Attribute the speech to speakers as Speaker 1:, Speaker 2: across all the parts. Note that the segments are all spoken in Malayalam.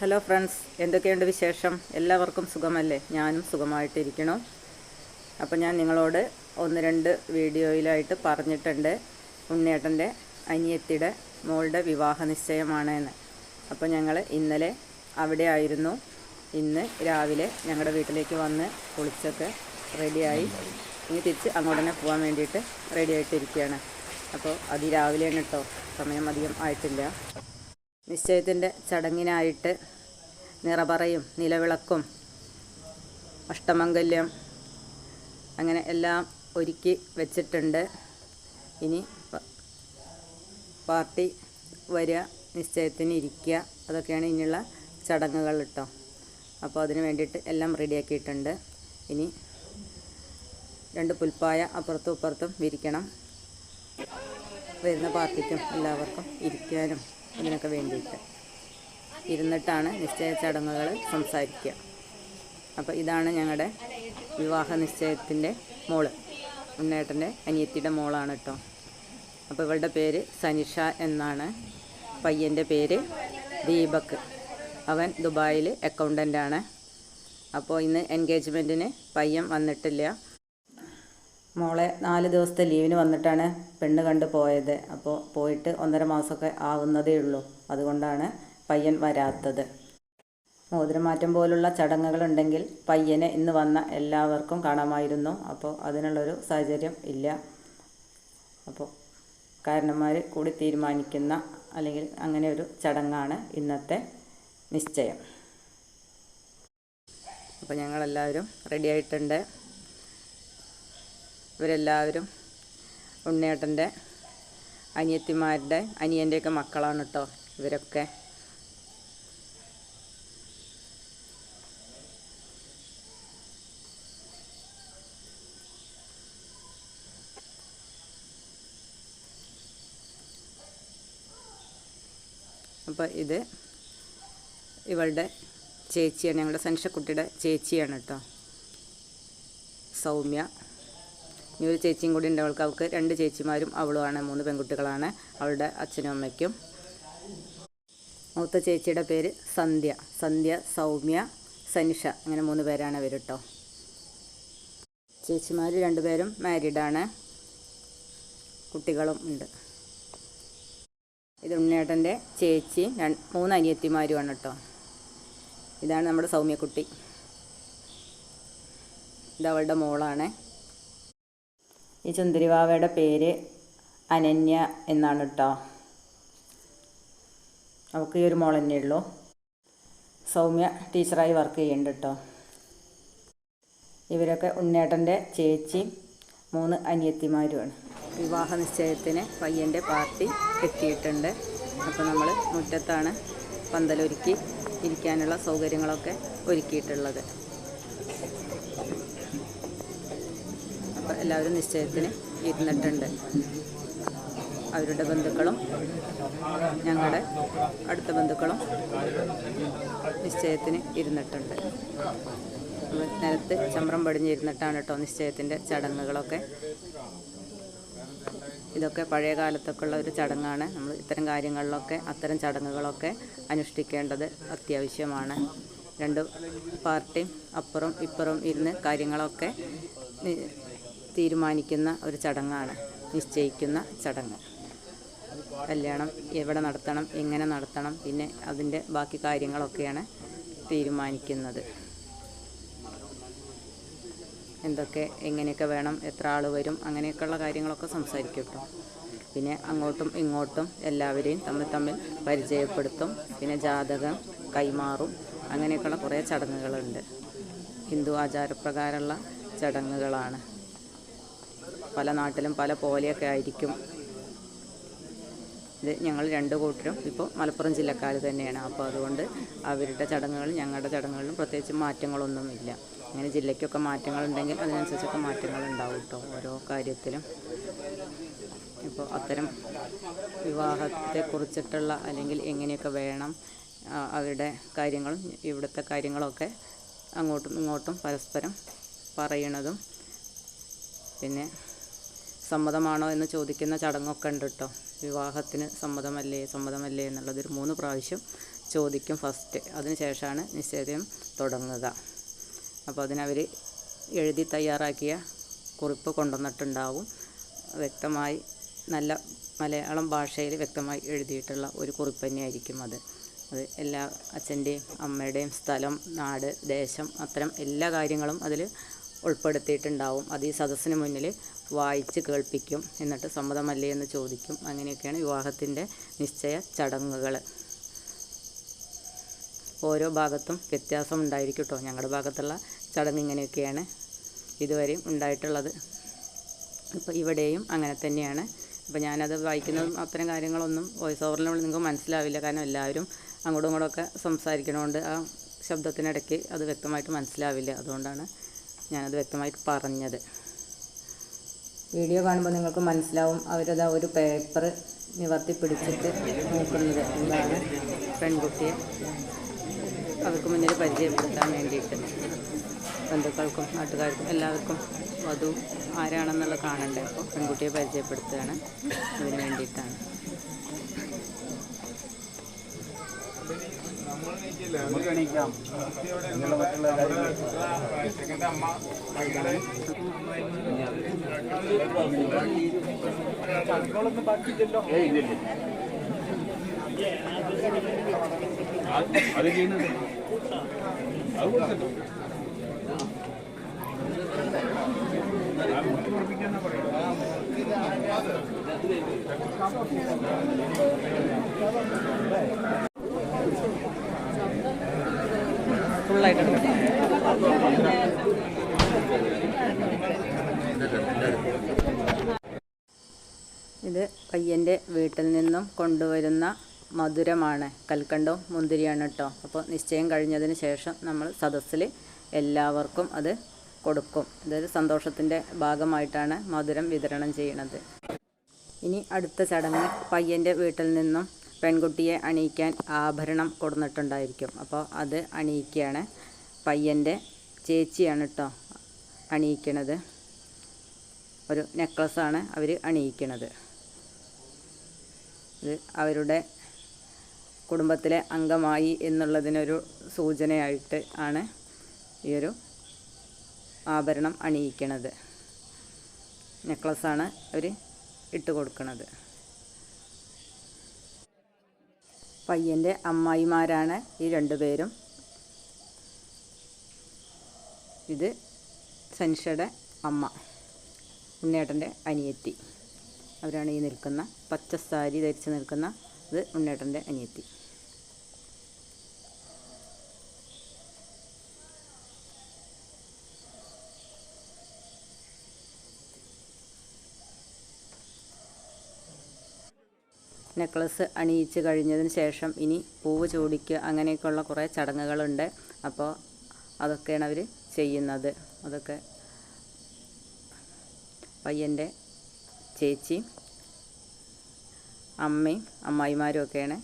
Speaker 1: ഹലോ ഫ്രണ്ട്സ് എന്തൊക്കെയുണ്ട് വിശേഷം? എല്ലാവർക്കും സുഖമല്ലേ? ഞാനും സുഖമായിട്ടിരിക്കണു അപ്പോൾ ഞാൻ നിങ്ങളോട് ഒന്ന് രണ്ട് വീഡിയോയിലായിട്ട് പറഞ്ഞിട്ടുണ്ട്. ഉണ്ണേട്ടന്റെ അനിയത്തിയുടെ മോളുടെ വിവാഹ നിശ്ചയമാണ് എന്ന് അപ്പോൾ ഞങ്ങൾ ഇന്നലെ അവിടെ ആയിരുന്നു ഇന്ന് രാവിലെ ഞങ്ങളുടെ വീട്ടിലേക്ക് വന്ന് കുളിച്ചൊക്കെ റെഡിയായി. ഇനി തിരിച്ച് അങ്ങോട്ട് തന്നെ പോകാൻ വേണ്ടിയിട്ട് റെഡി ആയിട്ടിരിക്കുകയാണ് അപ്പോൾ അതിരാവിലെയാണ് കേട്ടോ സമയം അധികം ആയിട്ടില്ല. നിശ്ചയത്തിന്റെ ചടങ്ങിനായിട്ട് നിറപറയും നിലവിളക്കും അഷ്ടമംഗല്യം അങ്ങനെ എല്ലാം ഒരുക്കി വെച്ചിട്ടുണ്ട്. ഇനി പാർട്ടി വരിക നിശ്ചയത്തിന് ഇരിക്കുക അതൊക്കെയാണ് ഇനിയുള്ള ചടങ്ങുകൾ കേട്ടോ അപ്പോൾ അതിന് വേണ്ടിയിട്ട് എല്ലാം റെഡിയാക്കിയിട്ടുണ്ട്. ഇനി രണ്ട് പുൽപ്പായ അപ്പുറത്തും ഇപ്പുറത്തും വിരിക്കണം. വരുന്ന പാർട്ടിക്കും എല്ലാവർക്കും ഇരിക്കാനും ഇതിനൊക്കെ വേണ്ടിയിട്ട്. ഇരുന്നിട്ടാണ് നിശ്ചയ ചടങ്ങുകൾ സംസാരിക്കുക. അപ്പോൾ ഇതാണ് ഞങ്ങളുടെ വിവാഹ നിശ്ചയത്തിന്റെ മോൾ. ഉണ്ണേട്ടന്റെ അനിയത്തിയുടെ മോളാണ് കേട്ടോ. അപ്പോൾ ഇവളുടെ പേര് സനിഷ എന്നാണ്. പയ്യന്റെ പേര് ദീപക്. അവൻ ദുബായിൽ അക്കൗണ്ടന്റാണ്. അപ്പോൾ ഇന്ന് എൻഗേജ്മെന്റിന് പയ്യൻ വന്നിട്ടില്ല. മോളെ നാല് ദിവസത്തെ ലീവിന് വന്നിട്ടാണ് പെണ്ണ് കണ്ട് പോയത്. അപ്പോൾ പോയിട്ട് ഒന്നര മാസമൊക്കെ ആവുന്നതേ ഉള്ളൂ. അതുകൊണ്ടാണ് പയ്യൻ വരാത്തത്. മോതിരമാറ്റം പോലുള്ള ചടങ്ങുകളുണ്ടെങ്കിൽ പയ്യനെ ഇന്ന് വന്ന എല്ലാവർക്കും കാണാമായിരുന്നു. അപ്പോൾ അതിനുള്ളൊരു സാഹചര്യം ഇല്ല. അപ്പോൾ കാരണന്മാർ കൂടി തീരുമാനിക്കുന്ന അല്ലെങ്കിൽ അങ്ങനെ ഒരു ചടങ്ങാണ് ഇന്നത്തെ നിശ്ചയം. അപ്പോൾ ഞങ്ങളെല്ലാവരും റെഡി ആയിട്ടുണ്ട്. ഇവരെല്ലാവരും ഉണ്ണേട്ടന്റെ അനിയത്തിമാരുടെ അനിയന്റെയൊക്കെ മക്കളാണ് കേട്ടോ ഇവരൊക്കെ. അപ്പോൾ ഇത് ഇവളുടെ ചേച്ചിയാണ് ഞങ്ങളുടെ സനിഷക്കുട്ടിയുടെ ചേച്ചിയാണ് കേട്ടോ സൗമ്യ. ഇനി ഒരു ചേച്ചിയും കൂടി ഉണ്ട്. അവൾക്ക് അവൾക്ക് രണ്ട് ചേച്ചിമാരും അവളുമാണ് മൂന്ന് പെൺകുട്ടികളാണ്. അവളുടെ അച്ഛനും അമ്മയ്ക്കും. മൂത്ത ചേച്ചിയുടെ പേര് സന്ധ്യ. സന്ധ്യ സൗമ്യ സനിഷ. അങ്ങനെ മൂന്ന് പേരാണ് അവർ കേട്ടോ ചേച്ചിമാർ രണ്ടുപേരും മാരീഡാണ് കുട്ടികളും ഉണ്ട്. ഇത് ഉണ്ണിയേട്ടന്റെ ചേച്ചി മൂന്ന് അനിയത്തിമാരുമാണ് കേട്ടോ ഇതാണ് നമ്മുടെ സൗമ്യക്കുട്ടി. ഇത് അവളുടെ മോളാണ്. ഈ ചുന്തിരിവാവയുടെ പേര് അനന്യ എന്നാണ് കേട്ടോ അവൾക്ക് ഈ ഒരു മോൾ തന്നെ ഉള്ളൂ. സൗമ്യ ടീച്ചറായി വർക്ക് ചെയ്യുന്നുണ്ട് കേട്ടോ ഇവരൊക്കെ ഉണ്ണേട്ടന്റെ ചേച്ചി മൂന്ന് അനിയത്തിമാരുമാണ്. വിവാഹ നിശ്ചയത്തിന് പയ്യന്റെ പാർട്ടി എത്തിയിട്ടുണ്ട്. അപ്പോൾ നമ്മൾ മുറ്റത്താണ് പന്തലൊരുക്കി ഇരിക്കാനുള്ള സൗകര്യങ്ങളൊക്കെ ഒരുക്കിയിട്ടുള്ളത്. എല്ലാവരും നിശ്ചയത്തിന് ഇരുന്നിട്ടുണ്ട്. അവരുടെ ബന്ധുക്കളും ഞങ്ങളുടെ അടുത്ത ബന്ധുക്കളും നിശ്ചയത്തിന് ഇരുന്നിട്ടുണ്ട്. നിലത്ത് ചമ്രം പടിഞ്ഞിരുന്നിട്ടാണ് കേട്ടോ നിശ്ചയത്തിന്റെ ചടങ്ങുകളൊക്കെ. ഇതൊക്കെ പഴയ കാലത്തൊക്കെ ഉള്ള ഒരു ചടങ്ങാണ്. നമ്മൾ ഇത്തരം കാര്യങ്ങളിലൊക്കെ അത്തരം ചടങ്ങുകളൊക്കെ അനുഷ്ഠിക്കേണ്ടത് അത്യാവശ്യമാണ്. രണ്ട് പാർട്ടിയും അപ്പുറം ഇപ്പുറം ഇരുന്ന് കാര്യങ്ങളൊക്കെ തീരുമാനിക്കുന്ന ഒരു ചടങ്ങാണ് നിശ്ചയിക്കുന്ന ചടങ്ങ്. കല്യാണം എവിടെ നടത്തണം എങ്ങനെ നടത്തണം പിന്നെ അതിന്റെ ബാക്കി കാര്യങ്ങളൊക്കെയാണ് തീരുമാനിക്കുന്നത്. എന്തൊക്കെ എങ്ങനെയൊക്കെ വേണം എത്ര ആൾ വരും അങ്ങനെയൊക്കെയുള്ള കാര്യങ്ങളൊക്കെ സംസാരിക്കും പിന്നെ അങ്ങോട്ടും ഇങ്ങോട്ടും എല്ലാവരെയും തമ്മിൽ തമ്മിൽ പരിചയപ്പെടുത്തും പിന്നെ ജാതകം കൈമാറും അങ്ങനെയൊക്കെയുള്ള കുറേ ചടങ്ങുകളുണ്ട്. ഹിന്ദു ആചാരപ്രകാരമുള്ള ചടങ്ങുകളാണ്. പല നാട്ടിലും പല പോലെയൊക്കെ ആയിരിക്കും. ഇത് ഞങ്ങൾ രണ്ട് കൂട്ടരും ഇപ്പോൾ മലപ്പുറം ജില്ലക്കാർ തന്നെയാണ്. അപ്പോൾ അതുകൊണ്ട് അവരുടെ ചടങ്ങുകളും ഞങ്ങളുടെ ചടങ്ങുകളിലും പ്രത്യേകിച്ച് മാറ്റങ്ങളൊന്നുമില്ല. അങ്ങനെ ജില്ലയ്ക്കൊക്കെ മാറ്റങ്ങളുണ്ടെങ്കിൽ അതിനനുസരിച്ചൊക്കെ മാറ്റങ്ങൾ ഉണ്ടാവും കേട്ടോ ഓരോ കാര്യത്തിലും. ഇപ്പോൾ അത്തരം വിവാഹത്തെക്കുറിച്ചിട്ടുള്ള അല്ലെങ്കിൽ എങ്ങനെയൊക്കെ വേണം അവരുടെ കാര്യങ്ങളും ഇവിടുത്തെ കാര്യങ്ങളൊക്കെ അങ്ങോട്ടും ഇങ്ങോട്ടും പരസ്പരം പറയണതും. പിന്നെ സമ്മതമാണോ എന്ന് ചോദിക്കുന്ന ചടങ്ങൊക്കെ ഉണ്ട് കേട്ടോ വിവാഹത്തിന് സമ്മതമല്ലേ സമ്മതമല്ലേ എന്നുള്ളത് ഒരു മൂന്ന് പ്രാവശ്യം ചോദിക്കും ഫസ്റ്റ്. അതിനുശേഷമാണ് നിശ്ചയം തുടങ്ങുക. അപ്പോൾ അതിനവർ എഴുതി തയ്യാറാക്കിയ കുറിപ്പ് കൊണ്ടുവന്നിട്ടുണ്ടാവും. വ്യക്തമായി നല്ല മലയാളം ഭാഷയിൽ വ്യക്തമായി എഴുതിയിട്ടുള്ള ഒരു കുറിപ്പ് തന്നെയായിരിക്കും അത്. അത് എല്ലാ അച്ഛന്റെയും അമ്മയുടെയും സ്ഥലം നാട് ദേശം അത്തരം എല്ലാ കാര്യങ്ങളും അതിൽ ഉൾപ്പെടുത്തിയിട്ടുണ്ടാവും. അത് ഈ സദസ്സിന് മുന്നിൽ വായിച്ച് കേൾപ്പിക്കും എന്നിട്ട് സമ്മതമല്ലേ എന്ന് ചോദിക്കും. അങ്ങനെയൊക്കെയാണ് വിവാഹത്തിന്റെ നിശ്ചയ ചടങ്ങുകൾ. ഓരോ ഭാഗത്തും വ്യത്യാസം ഉണ്ടായിരിക്കും കേട്ടോ ഞങ്ങളുടെ ഭാഗത്തുള്ള ചടങ്ങ് ഇങ്ങനെയൊക്കെയാണ് ഇതുവരെയും ഉണ്ടായിട്ടുള്ളത്. ഇപ്പോൾ ഇവിടെയും അങ്ങനെ തന്നെയാണ്. അപ്പോൾ ഞാനത് വായിക്കുന്ന അത്തരം കാര്യങ്ങളൊന്നും വോയിസ് ഓവറിൽ നിങ്ങൾക്ക് മനസ്സിലാവില്ല. കാരണം എല്ലാവരും അങ്ങോട്ടും ഇങ്ങോട്ടൊക്കെ സംസാരിക്കണോണ്ട് ആ ശബ്ദത്തിനിടയ്ക്ക് അത് വ്യക്തമായിട്ട് മനസ്സിലാവില്ല. അതുകൊണ്ടാണ് ഞാനത് വ്യക്തമായിട്ട് പറഞ്ഞത്. വീഡിയോ കാണുമ്പോൾ നിങ്ങൾക്ക് മനസ്സിലാവും അവരത് ഒരു പേപ്പർ നിവർത്തി പിടിച്ചിട്ട് നോക്കുന്നത് എന്താണ് പെൺകുട്ടിയെ അവർക്ക് മുന്നിൽ പരിചയപ്പെടുത്താൻ വേണ്ടിയിട്ട്. ബന്ധുക്കൾക്കും നാട്ടുകാർക്കും എല്ലാവർക്കും വധു ആരാണെന്നുള്ള കാണണ്ടേ? അപ്പോൾ പെൺകുട്ടിയെ പരിചയപ്പെടുത്തുകയാണ്. അതിന് വേണ്ടിയിട്ടാണ്.
Speaker 2: മറ്റുള്ള കാര്യങ്ങൾ ഏയ് ഇല്ലില്ല അത് ചെയ്യുന്നുണ്ട് അത് കൊടുത്തിട്ടോ
Speaker 1: ഫുള്ളായിട്ടുണ്ട്. ഇത് പയ്യന്റെ വീട്ടിൽ നിന്നും കൊണ്ടുവരുന്ന മധുരമാണ്. കൽക്കണ്ടവും മുന്തിരിയാണ് കേട്ടോ. അപ്പോൾ നിശ്ചയം കഴിഞ്ഞതിന് ശേഷം നമ്മൾ സദസ്സിൽ എല്ലാവർക്കും അത് കൊടുക്കും. ഇതൊരു സന്തോഷത്തിന്റെ ഭാഗമായിട്ടാണ് മധുരം വിതരണം ചെയ്യുന്നത് ഇനി അടുത്ത ചടങ്ങ് പയ്യന്റെ വീട്ടിൽ നിന്നും പെൺകുട്ടിയെ അണിയിക്കാൻ ആഭരണം കൊടുന്നിട്ടുണ്ടായിരിക്കും. അപ്പോൾ അത് അണിയിക്കുകയാണ് പയ്യന്റെ ചേച്ചിയാണ് കേട്ടോ അണിയിക്കണത്. ഒരു നെക്ലസ്സാണ് അവർ അണിയിക്കണത്. ഇത് അവരുടെ കുടുംബത്തിലെ അംഗമായി എന്നുള്ളതിനൊരു സൂചനയായിട്ട് ആണ് ഈ ഒരു ആഭരണം അണിയിക്കണത്. നെക്ലസ്സാണ് അവർ ഇട്ട് കൊടുക്കുന്നത് പയ്യന്റെ അമ്മായിമാരാണ് ഈ രണ്ടുപേരും ഇത് സൻഷയുടെ അമ്മ ഉണ്ണേട്ടന്റെ അനിയത്തി. അവരാണ് ഈ നിൽക്കുന്ന പച്ച സാരി ധരിച്ച് നിൽക്കുന്ന ഇത് ഉണ്ണേട്ടന്റെ അനിയത്തി. നെക്ലസ് അണിയിച്ച് കഴിഞ്ഞതിന് ശേഷം ഇനി പൂവ് ചൂടിക്കുക അങ്ങനെയൊക്കെയുള്ള കുറേ ചടങ്ങുകളുണ്ട്. അപ്പോൾ അതൊക്കെയാണ് അവർ ചെയ്യുന്നത്. അതൊക്കെ പയ്യന്റെ ചേച്ചി അമ്മയും അമ്മായിമാരും ഒക്കെയാണ്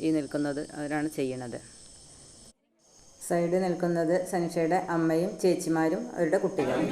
Speaker 1: ഈ നിൽക്കുന്നത്. അവരാണ് ചെയ്യണത് സൈഡ് നിൽക്കുന്നത് സനിഷയുടെ അമ്മയും ചേച്ചിമാരും അവരുടെ കുട്ടികളും.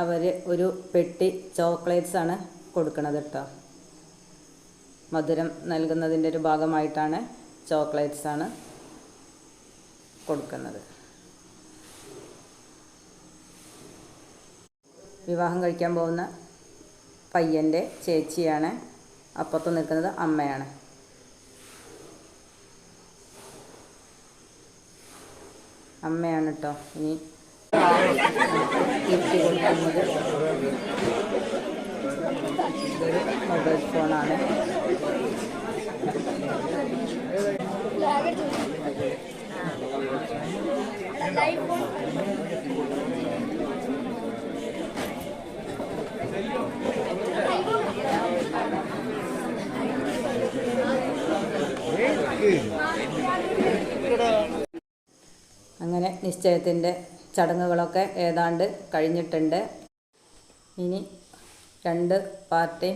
Speaker 1: അവർ ഒരു പെട്ടി ചോക്ലേറ്റ്സ് ആണ് കൊടുക്കുന്നത് കേട്ടോ മധുരം നൽകുന്നതിന്റെ ഒരു ഭാഗമായിട്ടാണ് ചോക്ലേറ്റ്സ് ആണ് കൊടുക്കുന്നത് വിവാഹം കഴിക്കാൻ പോകുന്ന പയ്യന്റെ ചേച്ചിയാണ് അപ്പുറത്ത് നിൽക്കുന്നത് അമ്മയാണ്. അമ്മയാണ് കേട്ടോ ഇനി കൊടുക്കുന്നത് മൊബൈൽ ഫോണാണ് അങ്ങനെ നിശ്ചയത്തിന്റെ ചടങ്ങുകളൊക്കെ ഏതാണ്ട് കഴിഞ്ഞിട്ടുണ്ട്. ഇനി രണ്ട് പാർട്ടി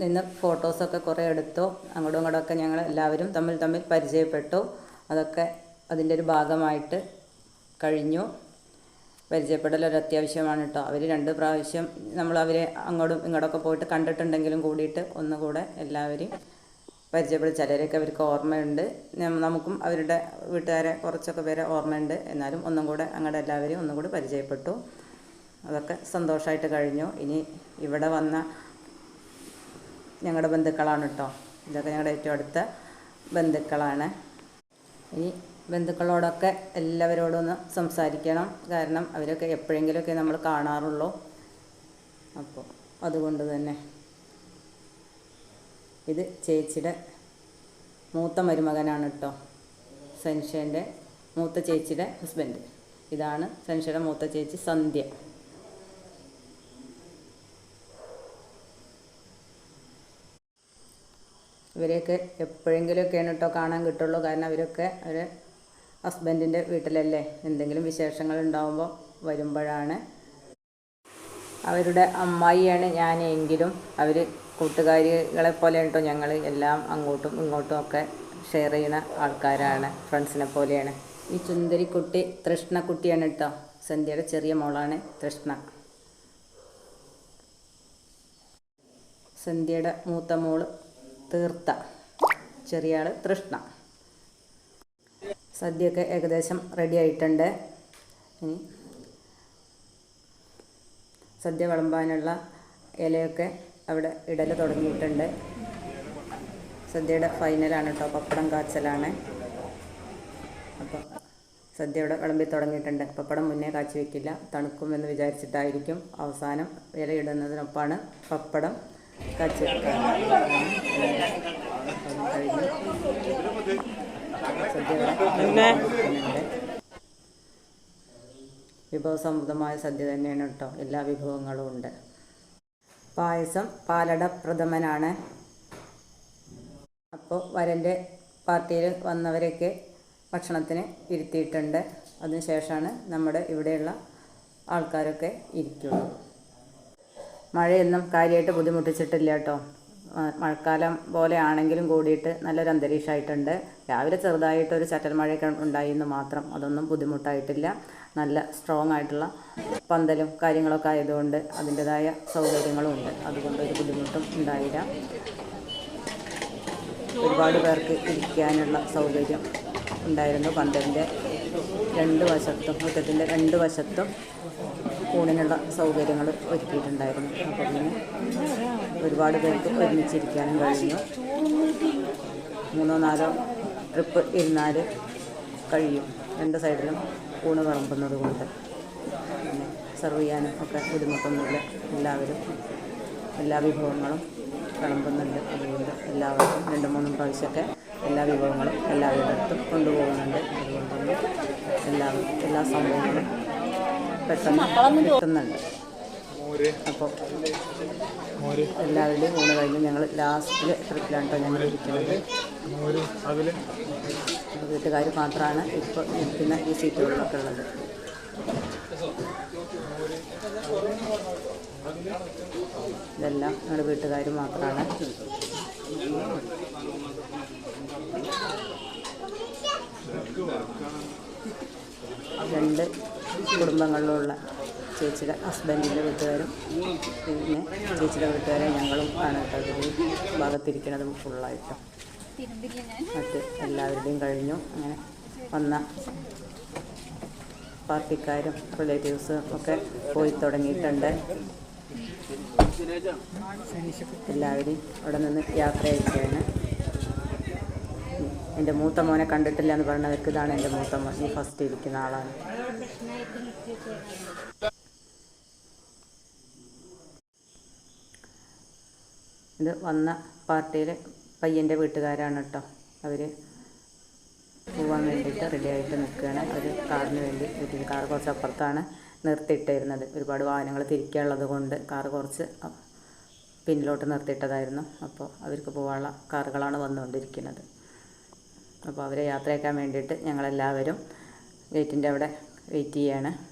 Speaker 1: നിന്ന് ഫോട്ടോസൊക്കെ കുറേ എടുത്തു. അങ്ങോട്ടും ഇങ്ങോട്ടൊക്കെ ഞങ്ങൾ എല്ലാവരും തമ്മിൽ തമ്മിൽ പരിചയപ്പെട്ടു. അതൊക്കെ അതിന്റെ ഒരു ഭാഗമായിട്ട് കഴിഞ്ഞു. പരിചയപ്പെടൽ ഒരു അത്യാവശ്യമാണ് കേട്ടോ. അവർ രണ്ട് പ്രാവശ്യം നമ്മൾ അവരെ അങ്ങോട്ടും ഇങ്ങോട്ടൊക്കെ പോയിട്ട് കണ്ടിട്ടുണ്ടെങ്കിലും കൂടിയിട്ട് ഒന്നുകൂടെ എല്ലാവരെയും പരിചയപ്പെടും. ചിലരെയൊക്കെ അവർക്ക് ഓർമ്മയുണ്ട്. നമുക്കും അവരുടെ വീട്ടുകാരെ കുറച്ചൊക്കെ പേരെ ഓർമ്മയുണ്ട്. എന്നാലും ഒന്നും കൂടെ അങ്ങോട്ട് എല്ലാവരെയും ഒന്നും കൂടി പരിചയപ്പെട്ടു. അതൊക്കെ സന്തോഷമായിട്ട് കഴിഞ്ഞു. ഇനി ഇവിടെ വന്ന ഞങ്ങളുടെ ബന്ധുക്കളാണ് കേട്ടോ ഇതൊക്കെ ഞങ്ങളുടെ ഏറ്റവും അടുത്ത ബന്ധുക്കളാണ്. ഇനി ബന്ധുക്കളോടൊക്കെ എല്ലാവരോടും ഒന്ന് സംസാരിക്കണം. കാരണം അവരൊക്കെ എപ്പോഴെങ്കിലുമൊക്കെ നമ്മൾ കാണാറുള്ളൂ. അപ്പോൾ അതുകൊണ്ട് തന്നെ. ഇത് ചേച്ചിയുടെ മൂത്ത മരുമകനാണ് കേട്ടോ സൻഷേന്റെ മൂത്ത ചേച്ചിയുടെ ഹസ്ബൻഡ് ഇതാണ് സൻഷയുടെ മൂത്ത ചേച്ചി സന്ധ്യ. ഇവരെയൊക്കെ എപ്പോഴെങ്കിലുമൊക്കെയാണ് കേട്ടോ കാണാൻ കിട്ടുള്ളൂ. കാരണം അവരൊക്കെ അവർ ഹസ്ബൻഡിന്റെ വീട്ടിലല്ലേ. എന്തെങ്കിലും വിശേഷങ്ങൾ ഉണ്ടാകുമ്പോൾ വരുമ്പോഴാണ്. അവരുടെ അമ്മായിയാണ് ഞാനെങ്കിലും. അവർ കൂട്ടുകാരികളെ പോലെ കേട്ടോ ഞങ്ങൾ എല്ലാം അങ്ങോട്ടും ഇങ്ങോട്ടും ഒക്കെ ഷെയർ ചെയ്യുന്ന ആൾക്കാരാണ് ഫ്രണ്ട്സിനെ പോലെയാണ്. ഈ ചുന്ദരിക്കുട്ടി തൃഷ്ണക്കുട്ടിയാണ് കേട്ടോ സന്ധ്യയുടെ ചെറിയ മോളാണ് തൃഷ്ണ. സന്ധ്യയുടെ മൂത്ത മോൾ തീർത്ത ചെറിയ ആൾ തൃഷ്ണ. സദ്യയൊക്കെ ഏകദേശം റെഡി ആയിട്ടുണ്ട്. ഇനി സദ്യ വിളമ്പാനുള്ള ഇലയൊക്കെ അവിടെ ഇടൽ തുടങ്ങിയിട്ടുണ്ട്. സദ്യയുടെ ഫൈനലാണ് കേട്ടോ. പപ്പടം കാച്ചലാണ്. അപ്പോൾ സദ്യ ഇവിടെ വിളമ്പി തുടങ്ങിയിട്ടുണ്ട്. പപ്പടം മുന്നേ കാച്ചി വെക്കില്ല. തണുക്കുമെന്ന് വിചാരിച്ചിട്ടായിരിക്കും അവസാനം ഇലയിടുന്നതിനൊപ്പമാണ് പപ്പടം കാച്ചി വെക്കുക. വിഭവസമൃദ്ധമായ സദ്യ തന്നെയാണ് കേട്ടോ. എല്ലാ വിഭവങ്ങളും ഉണ്ട്. പായസം പാലട പ്രഥമനാണ് അപ്പോൾ വരന്റെ പാർട്ടിയിൽ വന്നവരെയൊക്കെ ഭക്ഷണത്തിന് ഇരുത്തിയിട്ടുണ്ട്. അതിനുശേഷമാണ് നമ്മുടെ ഇവിടെയുള്ള ആൾക്കാരൊക്കെ ഇരിക്കുള്ളൂ മഴയൊന്നും കാര്യമായിട്ട് ബുദ്ധിമുട്ടിച്ചിട്ടില്ല കേട്ടോ. മഴക്കാലം പോലെ ആണെങ്കിലും കൂടിയിട്ട് നല്ലൊരു അന്തരീക്ഷമായിട്ടുണ്ട് രാവിലെ ചെറുതായിട്ടൊരു ചറ്റൽ മഴയൊക്കെ ഉണ്ടായിരുന്നു മാത്രം. അതൊന്നും ബുദ്ധിമുട്ടായിട്ടില്ല. നല്ല സ്ട്രോങ് ആയിട്ടുള്ള പന്തലും കാര്യങ്ങളൊക്കെ ആയതുകൊണ്ട് അതിന്റെതായ സൗകര്യങ്ങളും ഉണ്ട്. അതുകൊണ്ട് ഒരു ബുദ്ധിമുട്ടും ഉണ്ടായില്ല. ഒരുപാട് പേർക്ക് ഇരിക്കാനുള്ള സൗകര്യം ഉണ്ടായിരുന്നു പന്തലിന്റെ രണ്ട് വശത്തും മുറ്റത്തിന്റെ രണ്ട് വശത്തും ഊണിനുള്ള സൗകര്യങ്ങൾ ഒരുക്കിയിട്ടുണ്ടായിരുന്നു. അപ്പോൾ പിന്നെ ഒരുപാട് പേർക്ക് ഒരുമിച്ചിരിക്കാനും കഴിഞ്ഞു. മൂന്നോ നാലോ ട്രിപ്പ് ഇരുന്നാൽ കഴിയും. രണ്ട് സൈഡിലും ഊണ് വിളമ്പുന്നത് കൊണ്ട് പിന്നെ സെർവ് ചെയ്യാനും ഒക്കെ ബുദ്ധിമുട്ടൊന്നുമില്ല. എല്ലാവരും എല്ലാ വിഭവങ്ങളും വിളമ്പുന്നുണ്ട്. അതുകൊണ്ട് എല്ലാവർക്കും രണ്ട് മൂന്നും പ്രാവശ്യമൊക്കെ എല്ലാ വിഭവങ്ങളും എല്ലാവരുടെ അടുത്തും കൊണ്ടുപോകുന്നുണ്ട്. അതുകൊണ്ട് തന്നെ എല്ലാവരും എല്ലാ സംഭവങ്ങളും പെട്ടെന്ന് കിട്ടുന്നുണ്ട്. അപ്പോൾ എല്ലാവരുടെയും ഊണ് കഴിഞ്ഞ് ഞങ്ങൾ ലാസ്റ്റിൽ ട്രിപ്പിലാണ് കേട്ടോ ഞങ്ങൾ ഇരിക്കുന്നത് വീട്ടുകാർ മാത്രമാണ് ഇപ്പോൾ നിൽക്കുന്ന ഈ സീറ്റുകളിലൊക്കെ ഉള്ളത്. ഇതെല്ലാം ഞങ്ങളുടെ വീട്ടുകാർ മാത്രമാണ് രണ്ട് കുടുംബങ്ങളിലുള്ള ചേച്ചിയുടെ ഹസ്ബൻഡിന്റെ വീട്ടുകാരും പിന്നെ ചേച്ചിയുടെ വീട്ടുകാരെ ഞങ്ങളും ആണ് ഭാഗത്തിരിക്കുന്നത് ഫുള്ളായിട്ട് മറ്റ് എല്ലാവരുടെയും കഴിഞ്ഞു. അങ്ങനെ വന്ന പാർട്ടിക്കാരും റിലേറ്റീവ്സും ഒക്കെ പോയി തുടങ്ങിയിട്ടുണ്ട്. എല്ലാവരും അവിടെ നിന്ന് യാത്ര അയക്കുകയാണ് എന്റെ മൂത്ത മോനെ കണ്ടിട്ടില്ല എന്ന് പറഞ്ഞവർക്ക് ഇതാണ് എന്റെ മൂത്ത മോൻ. ഈ ഫസ്റ്റ് ഇരിക്കുന്ന ആളാണ്. ഇത് വന്ന പാർട്ടിയിൽ പയ്യന്റെ വീട്ടുകാരാണ് കേട്ടോ. അവർ പോകാൻ വേണ്ടിയിട്ട് റെഡി ആയിട്ട് നിൽക്കുകയാണ്. ഒരു കാറിന് വേണ്ടി വീട്ടിൽ കാർ കുറച്ച് അപ്പുറത്താണ് നിർത്തിയിട്ടിരുന്നത്. ഒരുപാട് വാഹനങ്ങൾ തിരിക്കാനുള്ളത് കൊണ്ട് കാറ് കുറച്ച് പിന്നിലോട്ട് നിർത്തിയിട്ടതായിരുന്നു. അപ്പോൾ അവർക്ക് പോകാനുള്ള കാറുകളാണ് വന്നുകൊണ്ടിരിക്കുന്നത്. അപ്പോൾ അവരെ യാത്രയാക്കാൻ വേണ്ടിയിട്ട് ഞങ്ങളെല്ലാവരും ഗേറ്റിന്റെ അവിടെ വെയിറ്റ് ചെയ്യാണ്.